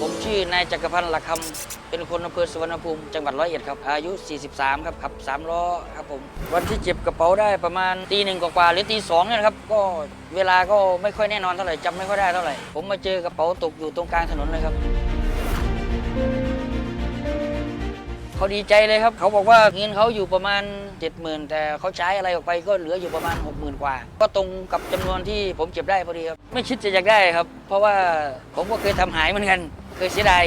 ผมชื่อนายจักรพันธ์หลักคำเป็นคนอำเภอสุวรรณภูมิจังหวัดร้อยเอ็ดครับอายุ 43 ครับขับสามล้อครับผมวันที่เจ็บกระเป๋าได้ประมาณตีหนึ่งกว่าๆหรือตีสองเนี่ยนะครับก็เวลาก็ไม่ค่อยแน่นอนเท่าไหร่จำไม่ค่อยได้เท่าไหร่ ผมมาเจอกระเป๋าตกอยู่ตรงกลางถนนเลยครับ เขาดีใจเลยครับ เขาบอกว่าเงินเขาอยู่ประมาณ 70,000 แต่เขาใช้อะไรออกไปก็เหลืออยู่ประมาณ 60,000 กว่า ก็ตรงกับจำนวนที่ผมเก็บได้พอดีครับ ไม่คิดจะอยากได้ครับ เพราะว่าผมก็เคยทำหายเหมือนกัน เคยเสียดาย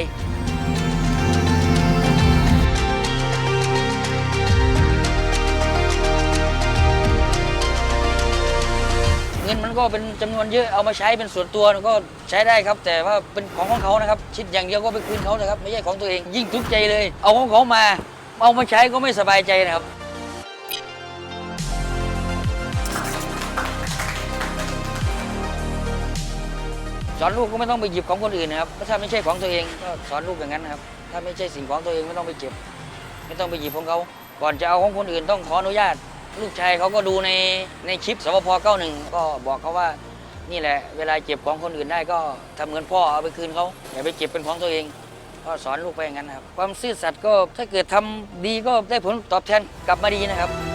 งินมันก็เป็นจำนวนเยอะเอามาใช้เป็นส่วนตัวก็ใช้ได้ครับ แต่ว่าเป็นของของเขานะครับชิดอย่างเดียวก็ไปคืนเขานะครับไม่ใช่ของตัวเองยิ่งทุกข์ใจเลย เอาของเขามา เอามาใช้ก็ไม่สบายใจนะครับสอนลูกก็ไม่ต้องไปหยิบของคนอื่นนะครับถ้าไม่ใช่ของตัวเองก็สอนลูกอย่างนั้นนะครับ ถ้าไม่ใช่สิ่งของตัวเองไม่ต้องไปเก็บ ไม่ต้องไปหยิบของเขา ก่อนจะเอาของคนอื่นต้องขออนุญาต ลูกชายเขาก็ดูในในคลิปสวพ91 ก็บอกเขาว่านี่แหละ เวลาเก็บของคนอื่นได้ก็ทำเหมือนพ่อเอาไปคืนเขาอย่าไปเก็บเป็นของตัวเอง ก็สอนลูกไปอย่างนั้นนะครับ ความซื่อสัตย์ก็ถ้าเกิดทำดีก็ได้ผลตอบแทนกลับมาดีนะครับ